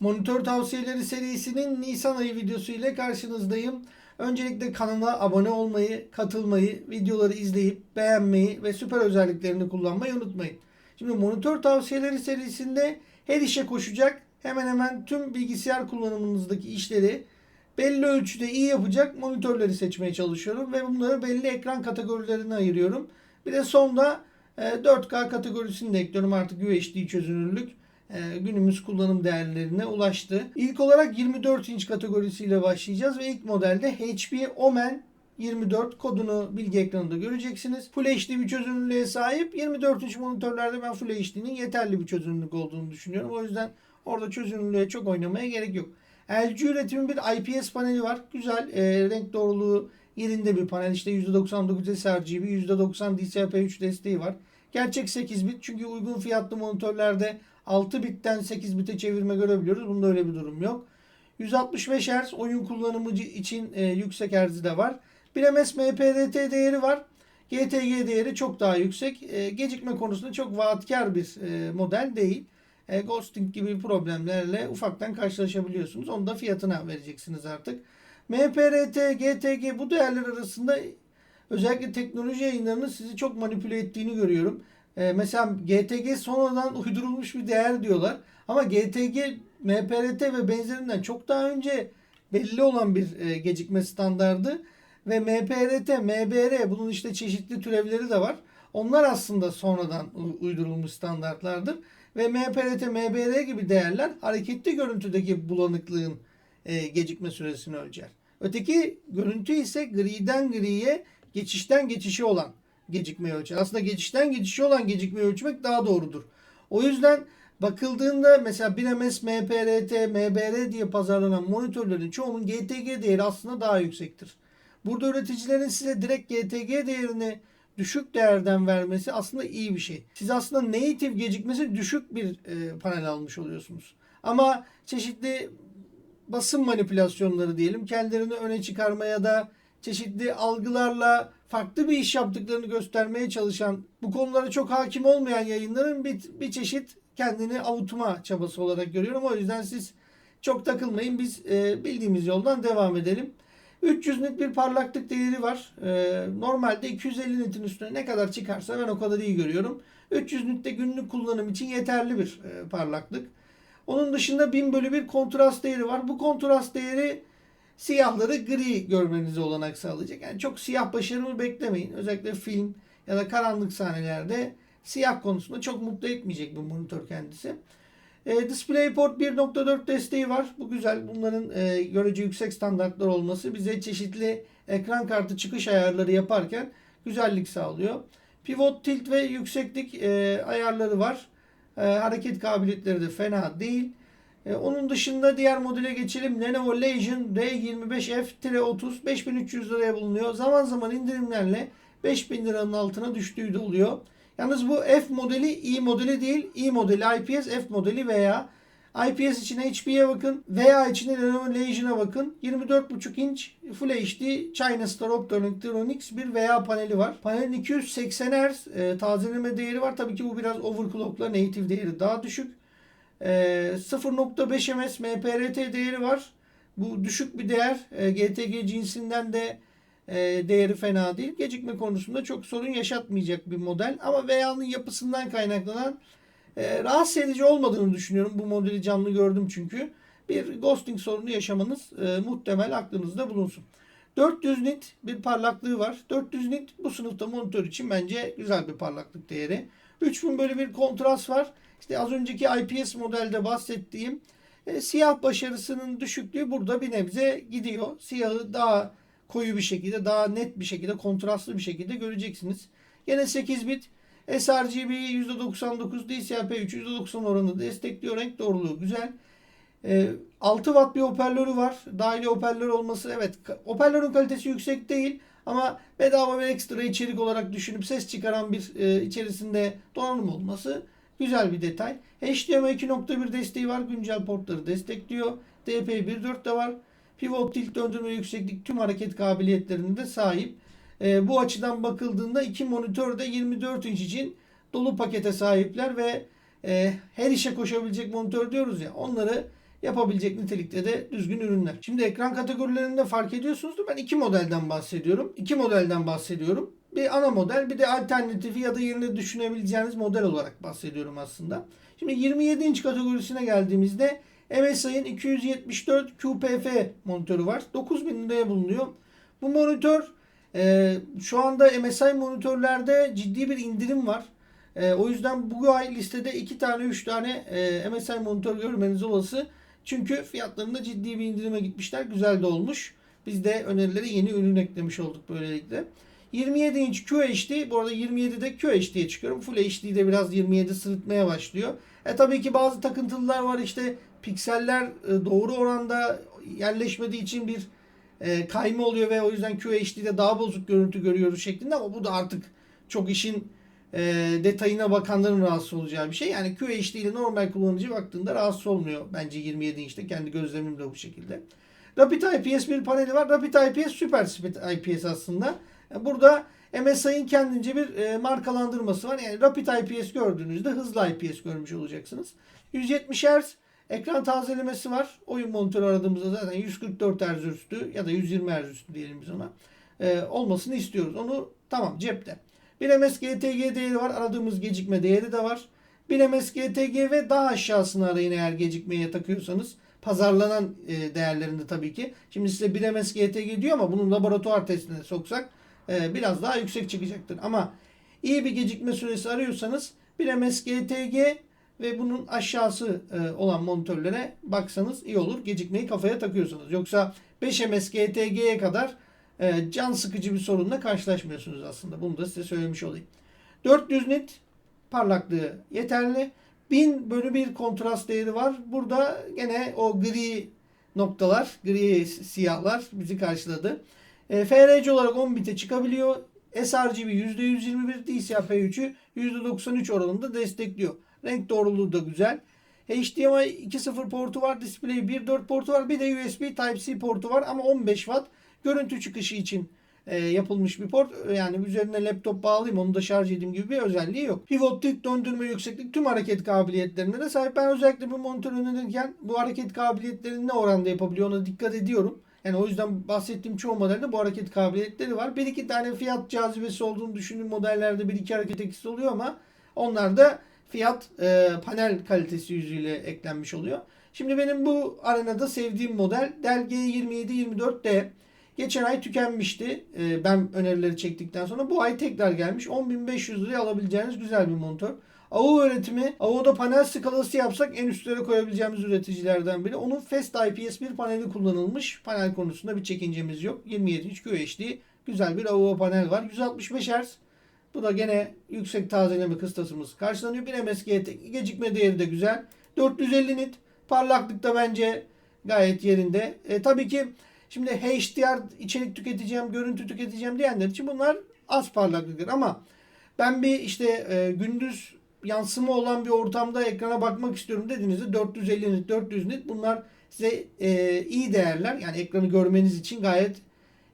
Monitör tavsiyeleri serisinin Nisan ayı videosu ile karşınızdayım. Öncelikle kanala abone olmayı, katılmayı, videoları izleyip beğenmeyi ve süper özelliklerini kullanmayı unutmayın. Şimdi monitör tavsiyeleri serisinde her işe koşacak hemen hemen tüm bilgisayar kullanımınızdaki işleri belli ölçüde iyi yapacak monitörleri seçmeye çalışıyorum ve bunları belli ekran kategorilerine ayırıyorum. Bir de sonda e, 4K kategorisini de ekliyorum artık UHD çözünürlük e, günümüz kullanım değerlerine ulaştı. İlk olarak 24 inç kategorisiyle başlayacağız ve ilk modelde HP Omen 24 kodunu bilgi ekranında göreceksiniz. Full HD bir çözünürlüğe sahip. 24 inç monitörlerde ben Full HD'nin yeterli bir çözünürlük olduğunu düşünüyorum. O yüzden orada çözünürlüğe çok oynamaya gerek yok. LG üretimi bir IPS paneli var. Güzel e, renk doğruluğu yerinde bir panel. İşte %99 sRGB, %90 DCI-P3 desteği var. Gerçek 8 bit çünkü uygun fiyatlı monitörlerde 6 bitten 8 bite çevirme görebiliyoruz. Bunda öyle bir durum yok. 165 Hz oyun kullanımı için e, yüksek herzi de var. 1 ms MPRT değeri var. GTG değeri çok daha yüksek. E, gecikme konusunda çok vaatkar bir e, model değil. E, ghosting gibi problemlerle ufaktan karşılaşabiliyorsunuz. Onu da fiyatına vereceksiniz artık. MPRT, GTG bu değerler arasında özellikle teknoloji yayınlarının sizi çok manipüle ettiğini görüyorum. E, mesela GTG sonradan uydurulmuş bir değer diyorlar. Ama GTG, MPRT ve benzerinden çok daha önce belli olan bir e, gecikme standardı. Ve MPRT, MBR bunun işte çeşitli türevleri de var. Onlar aslında sonradan uydurulmuş standartlardır. Ve MPRT, MBR gibi değerler hareketli görüntüdeki bulanıklığın e, gecikme süresini ölçer. Öteki görüntü ise griden griye geçişten geçişe olan gecikmeyi ölçer. Aslında geçişten geçişe olan gecikmeyi ölçmek daha doğrudur. O yüzden bakıldığında mesela 1ms, MPRT, MBR diye pazarlanan monitörlerin çoğunun GTG değeri aslında daha yüksektir. Burada üreticilerin size direkt GTG değerini düşük değerden vermesi aslında iyi bir şey. Siz aslında native gecikmesi düşük bir e, panel almış oluyorsunuz. Ama çeşitli basın manipülasyonları diyelim kendilerini öne çıkarmaya da çeşitli algılarla farklı bir iş yaptıklarını göstermeye çalışan bu konulara çok hakim olmayan yayınların bir, bir çeşit kendini avutma çabası olarak görüyorum. O yüzden siz çok takılmayın. Biz e, bildiğimiz yoldan devam edelim. 300 nit bir parlaklık değeri var. E, normalde 250 nitin üstüne ne kadar çıkarsa ben o kadar iyi görüyorum. 300 nit de günlük kullanım için yeterli bir e, parlaklık. Onun dışında 1000 bölü 1 kontrast değeri var. Bu kontrast değeri siyahları gri görmenize olanak sağlayacak. Yani çok siyah başarımı beklemeyin. Özellikle film ya da karanlık sahnelerde siyah konusunda çok mutlu etmeyecek bu monitör kendisi. E, DisplayPort 1.4 desteği var. Bu güzel. Bunların e, görece yüksek standartlar olması bize çeşitli ekran kartı çıkış ayarları yaparken güzellik sağlıyor. Pivot, tilt ve yükseklik e, ayarları var. E, hareket kabiliyetleri de fena değil. E, onun dışında diğer modele geçelim. Lenovo Legion R25F-30 5300 liraya bulunuyor. Zaman zaman indirimlerle 5000 liranın altına düştüğü de oluyor. Yalnız bu F modeli i modeli değil. i modeli IPS, F modeli veya IPS için HP'ye bakın veya içine Lenovo Legion'a bakın. 24.5 inç Full HD China Star Optronics bir veya paneli var. Panelin 280 Hz e, tazeleme değeri var. Tabii ki bu biraz overclockla native değeri daha düşük. E, 0.5 ms MPRT değeri var. Bu düşük bir değer. GTG cinsinden de e, değeri fena değil. Gecikme konusunda çok sorun yaşatmayacak bir model. Ama VA'nın yapısından kaynaklanan e, rahatsız edici olmadığını düşünüyorum. Bu modeli canlı gördüm çünkü. Bir ghosting sorunu yaşamanız e, muhtemel aklınızda bulunsun. 400 nit bir parlaklığı var. 400 nit bu sınıfta monitör için bence güzel bir parlaklık değeri. 3000 böyle bir kontrast var. İşte az önceki IPS modelde bahsettiğim e, siyah başarısının düşüklüğü burada bir nebze gidiyor. Siyahı daha koyu bir şekilde, daha net bir şekilde, kontrastlı bir şekilde göreceksiniz. Yine 8 bit sRGB %99, DCI-P3 %90 oranında destekliyor. Renk doğruluğu güzel. E, 6 watt bir hoparlörü var. Dahili hoparlör olması evet hoparlörün kalitesi yüksek değil ama bedava ve ekstra içerik olarak düşünüp ses çıkaran bir e, içerisinde donanım olması güzel bir detay. HDMI 2.1 desteği var. Güncel portları destekliyor. DP 1.4 de var. Pivot tilt döndürme yükseklik tüm hareket kabiliyetlerine de sahip. E, bu açıdan bakıldığında iki monitör de 24 inç için dolu pakete sahipler ve e, her işe koşabilecek monitör diyoruz ya onları yapabilecek nitelikte de düzgün ürünler. Şimdi ekran kategorilerinde fark ediyorsunuzdur. Ben iki modelden bahsediyorum. İki modelden bahsediyorum. Bir ana model bir de alternatifi ya da yerine düşünebileceğiniz model olarak bahsediyorum aslında. Şimdi 27 inç kategorisine geldiğimizde MSI'ın 274 QPF monitörü var. 9000 liraya bulunuyor. Bu monitör e, şu anda MSI monitörlerde ciddi bir indirim var. E, o yüzden bu ay listede 2 tane 3 tane e, MSI monitör görmeniz olası. Çünkü fiyatlarında ciddi bir indirime gitmişler. Güzel de olmuş. Biz de önerileri yeni ürün eklemiş olduk böylelikle. 27 inç QHD. Bu arada 27'de QHD'ye çıkıyorum. Full HD'de biraz 27 sırıtmaya başlıyor. E tabii ki bazı takıntılar var. İşte pikseller e, doğru oranda yerleşmediği için bir e, kayma oluyor ve o yüzden QHD'de daha bozuk görüntü görüyoruz şeklinde ama bu da artık çok işin e, detayına bakanların rahatsız olacağı bir şey. Yani QHD ile normal kullanıcı baktığında rahatsız olmuyor bence 27 inçte. Kendi gözlemim de bu şekilde. Rapid IPS bir paneli var. Rapid IPS süper speed IPS aslında. E, Burada MSI'nin kendince bir e, markalandırması var. Yani Rapid IPS gördüğünüzde hızlı IPS görmüş olacaksınız. 170 Hz ekran tazelemesi var. Oyun monitörü aradığımızda zaten 144 Hz üstü ya da 120 Hz üstü diyelim biz ona. E, olmasını istiyoruz. Onu tamam cepte. 1 ms GTG değeri var. Aradığımız gecikme değeri de var. 1 ms GTG ve daha aşağısını arayın eğer gecikmeye takıyorsanız. Pazarlanan e, değerlerinde tabii ki. Şimdi size 1 ms GTG diyor ama bunun laboratuvar testine soksak e, biraz daha yüksek çıkacaktır. Ama iyi bir gecikme süresi arıyorsanız 1 ms GTG ve bunun aşağısı e, olan monitörlere baksanız iyi olur. Gecikmeyi kafaya takıyorsanız. Yoksa 5 ms GTG'ye kadar e, can sıkıcı bir sorunla karşılaşmıyorsunuz aslında. Bunu da size söylemiş olayım. 400 nit parlaklığı yeterli. 1000 bölü 1 kontrast değeri var. Burada gene o gri noktalar, gri siyahlar bizi karşıladı. E, FRC olarak 10 bite çıkabiliyor. sRGB %121, DCI-P3'ü %93 oranında destekliyor. Renk doğruluğu da güzel. HDMI 2.0 portu var. Display 1.4 portu var. Bir de USB Type-C portu var ama 15 Watt görüntü çıkışı için e, yapılmış bir port. Yani üzerine laptop bağlayayım onu da şarj edeyim gibi bir özelliği yok. Pivot, dik, döndürme, yükseklik tüm hareket kabiliyetlerine de sahip. Ben özellikle bu monitör önerirken bu hareket kabiliyetlerini ne oranda yapabiliyor ona dikkat ediyorum. Yani o yüzden bahsettiğim çoğu modelde bu hareket kabiliyetleri var. Bir iki tane fiyat cazibesi olduğunu düşündüğüm modellerde bir iki hareket eksisi oluyor ama onlar da fiyat e, panel kalitesi yüzüyle eklenmiş oluyor. Şimdi benim bu arenada sevdiğim model Dell G2724D. Geçen ay tükenmişti. E, ben önerileri çektikten sonra bu ay tekrar gelmiş. 10.500 liraya alabileceğiniz güzel bir monitör. AU üretimi, AU'da panel skalası yapsak en üstlere koyabileceğimiz üreticilerden biri. Onun Fast IPS bir paneli kullanılmış. Panel konusunda bir çekincemiz yok. 27 inç QHD güzel bir AU panel var. 165 Hz bu da gene yüksek tazeleme kıstasımız karşılanıyor. Bir MSG gecikme değeri de güzel. 450 nit. Parlaklık da bence gayet yerinde. E, tabii ki şimdi HDR içerik tüketeceğim, görüntü tüketeceğim diyenler için bunlar az parlaklıktır. Ama ben bir işte e, gündüz yansıma olan bir ortamda ekrana bakmak istiyorum dediğinizde 450 nit, 400 nit bunlar size e, iyi değerler. Yani ekranı görmeniz için gayet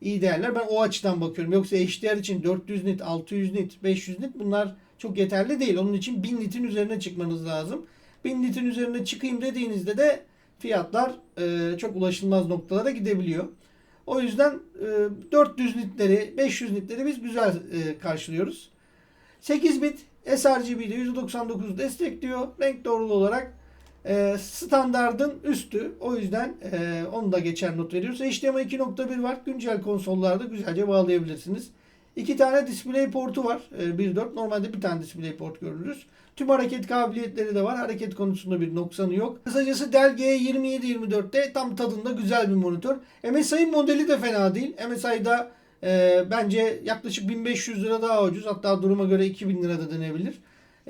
iyi değerler. Ben o açıdan bakıyorum. Yoksa HDR için 400 nit, 600 nit, 500 nit bunlar çok yeterli değil. Onun için 1000 nitin üzerine çıkmanız lazım. 1000 nitin üzerine çıkayım dediğinizde de fiyatlar e, çok ulaşılmaz noktalara gidebiliyor. O yüzden e, 400 nitleri, 500 nitleri biz güzel e, karşılıyoruz. 8 bit sRGB ile %99 destekliyor. Renk doğruluğu olarak e, standardın üstü. O yüzden e, onu da geçer not veriyoruz. HDMI 2.1 var. Güncel konsollarda güzelce bağlayabilirsiniz. İki tane display portu var. E, 1.4. Normalde bir tane display port görürüz. Tüm hareket kabiliyetleri de var. Hareket konusunda bir noksanı yok. Kısacası Dell G2724'te tam tadında güzel bir monitör. MSI'nin modeli de fena değil. MSI'da e, bence yaklaşık 1500 lira daha ucuz. Hatta duruma göre 2000 lira da denebilir.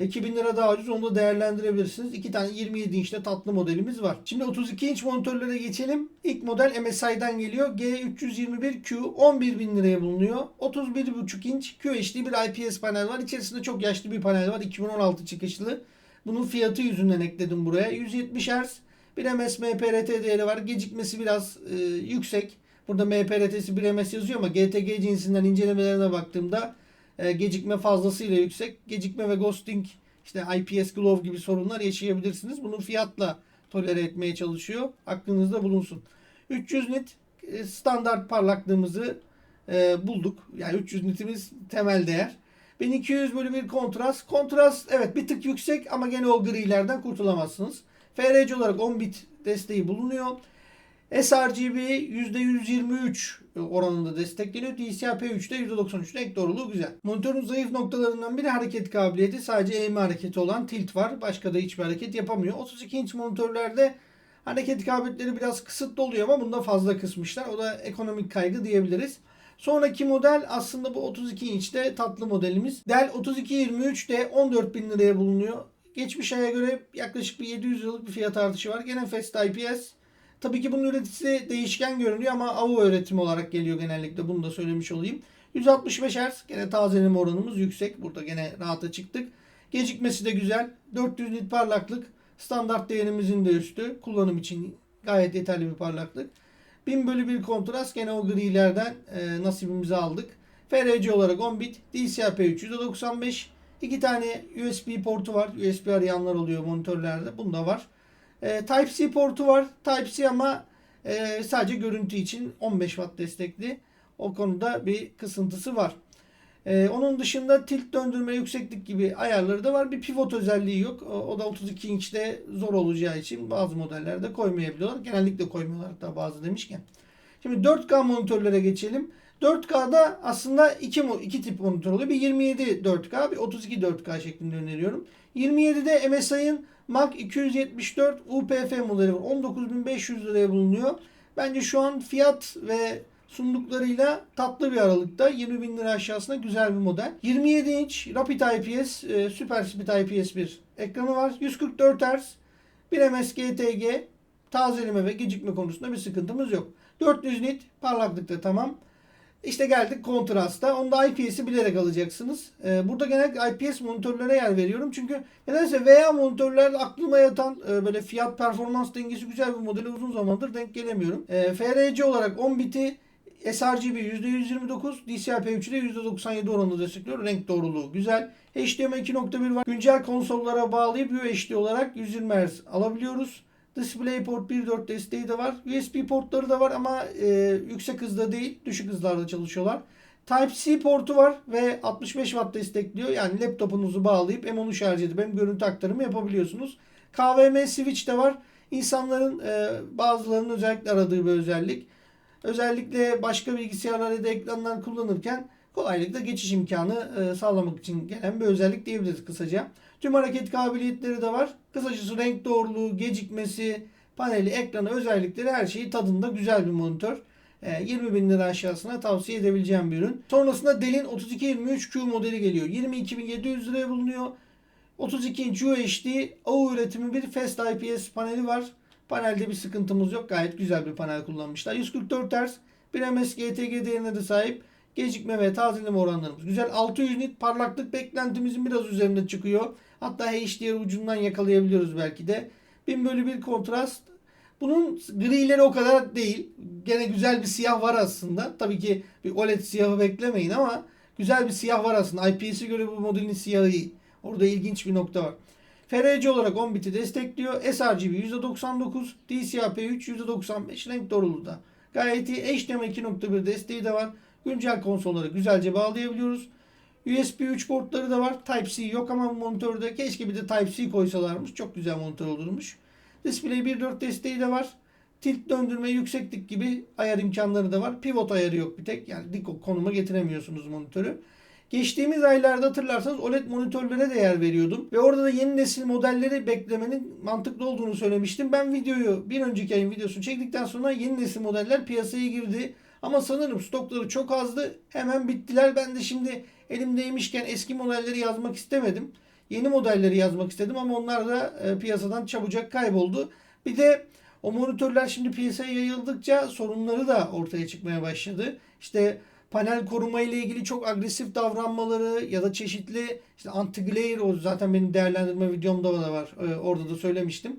2000 lira daha ucuz onu da değerlendirebilirsiniz. İki tane 27 inçte tatlı modelimiz var. Şimdi 32 inç monitörlere geçelim. İlk model MSI'dan geliyor. G321Q 11.000 liraya bulunuyor. 31.5 inç QHD bir IPS panel var. İçerisinde çok yaşlı bir panel var. 2016 çıkışlı. Bunun fiyatı yüzünden ekledim buraya. 170 Hz bir MS MPRT değeri var. Gecikmesi biraz e, yüksek. Burada MPRT'si 1 MS yazıyor ama GTG cinsinden incelemelerine baktığımda e, gecikme fazlasıyla yüksek. Gecikme ve ghosting işte IPS Glove gibi sorunlar yaşayabilirsiniz. Bunun fiyatla tolere etmeye çalışıyor. Aklınızda bulunsun. 300 nit e, standart parlaklığımızı e, bulduk. Yani 300 nitimiz temel değer. 1200 bölü bir kontrast. Kontrast evet bir tık yüksek ama gene o grilerden kurtulamazsınız. FRC olarak 10 bit desteği bulunuyor. sRGB %123 oranında destekleniyor. DCI-P3'te %93'te ek doğruluğu güzel. Monitörün zayıf noktalarından biri hareket kabiliyeti. Sadece eğme hareketi olan tilt var. Başka da hiçbir hareket yapamıyor. 32 inç monitörlerde hareket kabiliyetleri biraz kısıtlı oluyor ama bunda fazla kısmışlar. O da ekonomik kaygı diyebiliriz. Sonraki model aslında bu 32 inçte tatlı modelimiz. Dell 3223 de 14 bin liraya bulunuyor. Geçmiş aya göre yaklaşık bir 700 liralık bir fiyat artışı var. Gene Fast IPS. Tabii ki bunun üreticisi değişken görünüyor ama AVO üretimi olarak geliyor genellikle. Bunu da söylemiş olayım. 165 Hz gene tazeleme oranımız yüksek. Burada gene rahata çıktık. Gecikmesi de güzel. 400 nit parlaklık. Standart değerimizin de üstü. Kullanım için gayet yeterli bir parlaklık. 1000 bölü 1 kontrast gene o grilerden e, nasibimizi aldık. FRC olarak 10 bit. DCI-P3 %95. İki tane USB portu var. USB arayanlar oluyor monitörlerde. Bunda var. E, Type-C portu var. Type-C ama e, sadece görüntü için 15 watt destekli. O konuda bir kısıntısı var. E, onun dışında tilt döndürme yükseklik gibi ayarları da var. Bir pivot özelliği yok. O, o da 32 inçte zor olacağı için bazı modellerde koymayabiliyorlar. Genellikle koymuyorlar hatta bazı demişken. Şimdi 4K monitörlere geçelim. 4K'da aslında iki, iki tip monitör oluyor. Bir 27 4K, bir 32 4K şeklinde öneriyorum. 27'de MSI'ın Mac 274 UPF modeli var. 19.500 liraya bulunuyor. Bence şu an fiyat ve sunduklarıyla tatlı bir aralıkta. 20 bin lira aşağısında güzel bir model. 27 inç Rapid IPS, e, Super Speed IPS bir ekranı var. 144 Hz, 1 ms GTG, tazeleme ve gecikme konusunda bir sıkıntımız yok. 400 nit parlaklıkta tamam. İşte geldik kontrasta. Onda IPS'i bilerek alacaksınız. Ee, burada genellikle IPS monitörlere yer veriyorum. Çünkü nedense VA monitörler aklıma yatan e, böyle fiyat performans dengesi güzel bir modeli uzun zamandır denk gelemiyorum. Ee, FRC olarak 10 biti sRGB %129, DCI-P3'de %97 oranında destekliyor. Renk doğruluğu güzel. HDMI 2.1 var. Güncel konsollara bağlayıp UHD olarak 120 Hz alabiliyoruz. DisplayPort 1.4 desteği de var. USB portları da var ama e, yüksek hızda değil, düşük hızlarda çalışıyorlar. Type-C portu var ve 65 Watt destekliyor. Yani laptopunuzu bağlayıp M10'u şarj edip hem görüntü aktarımı yapabiliyorsunuz. KVM switch de var. İnsanların e, bazılarının özellikle aradığı bir özellik. Özellikle başka bilgisayarlar ya da ekranlar kullanırken kolaylıkla geçiş imkanı e, sağlamak için gelen bir özellik diyebiliriz kısaca. Tüm hareket kabiliyetleri de var. Kısacası renk doğruluğu, gecikmesi, paneli, ekranı, özellikleri her şeyi tadında güzel bir monitör. E, 20 bin lira aşağısına tavsiye edebileceğim bir ürün. Sonrasında Dell'in 3223Q modeli geliyor. 22.700 liraya bulunuyor. 32 inç UHD AU üretimi bir Fast IPS paneli var. Panelde bir sıkıntımız yok. Gayet güzel bir panel kullanmışlar. 144 Hz bir ms GTG değerine de sahip. Gecikme ve tazeleme oranlarımız güzel. 600 nit parlaklık beklentimizin biraz üzerinde çıkıyor. Hatta HDR ucundan yakalayabiliyoruz belki de. 1000 bölü 1 kontrast. Bunun grileri o kadar değil. Gene güzel bir siyah var aslında. Tabii ki bir OLED siyahı beklemeyin ama güzel bir siyah var aslında. IPS'e göre bu modelin siyahı iyi. Orada ilginç bir nokta var. FRC olarak 10 biti destekliyor. sRGB %99, DCI-P3 %95 renk doğruluğu da. Gayet iyi. HDMI 2.1 desteği de var. Güncel konsolları güzelce bağlayabiliyoruz. USB 3 portları da var. Type-C yok ama bu monitörde keşke bir de Type-C koysalarmış. Çok güzel monitör olurmuş. Display 1.4 desteği de var. Tilt döndürme, yükseklik gibi ayar imkanları da var. Pivot ayarı yok bir tek. Yani dik konuma getiremiyorsunuz monitörü. Geçtiğimiz aylarda hatırlarsanız OLED monitörlere de yer veriyordum. Ve orada da yeni nesil modelleri beklemenin mantıklı olduğunu söylemiştim. Ben videoyu bir önceki ayın videosunu çektikten sonra yeni nesil modeller piyasaya girdi. Ama sanırım stokları çok azdı. Hemen bittiler. Ben de şimdi elimdeymişken eski modelleri yazmak istemedim. Yeni modelleri yazmak istedim ama onlar da e, piyasadan çabucak kayboldu. Bir de o monitörler şimdi piyasaya yayıldıkça sorunları da ortaya çıkmaya başladı. İşte panel koruma ile ilgili çok agresif davranmaları ya da çeşitli işte anti glare o zaten benim değerlendirme videomda da var. Ee, orada da söylemiştim.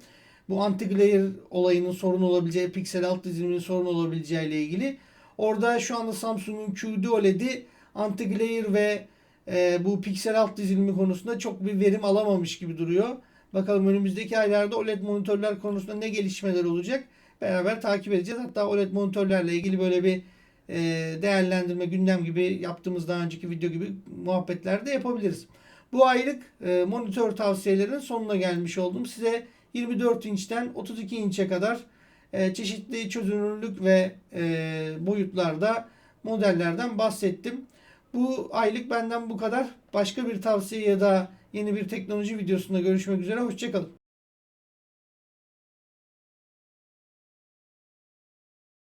Bu anti glare olayının sorun olabileceği, piksel alt diziliminin sorun olabileceği ile ilgili. Orada şu anda Samsung'un QD OLED'i anti glare ve e, bu piksel alt dizilimi konusunda çok bir verim alamamış gibi duruyor. Bakalım önümüzdeki aylarda OLED monitörler konusunda ne gelişmeler olacak beraber takip edeceğiz. Hatta OLED monitörlerle ilgili böyle bir e, değerlendirme gündem gibi yaptığımız daha önceki video gibi muhabbetler de yapabiliriz. Bu aylık e, monitör tavsiyelerinin sonuna gelmiş oldum. Size 24 inçten 32 inçe kadar çeşitli çözünürlük ve e, boyutlarda modellerden bahsettim. Bu aylık benden bu kadar. Başka bir tavsiye ya da yeni bir teknoloji videosunda görüşmek üzere. Hoşçakalın.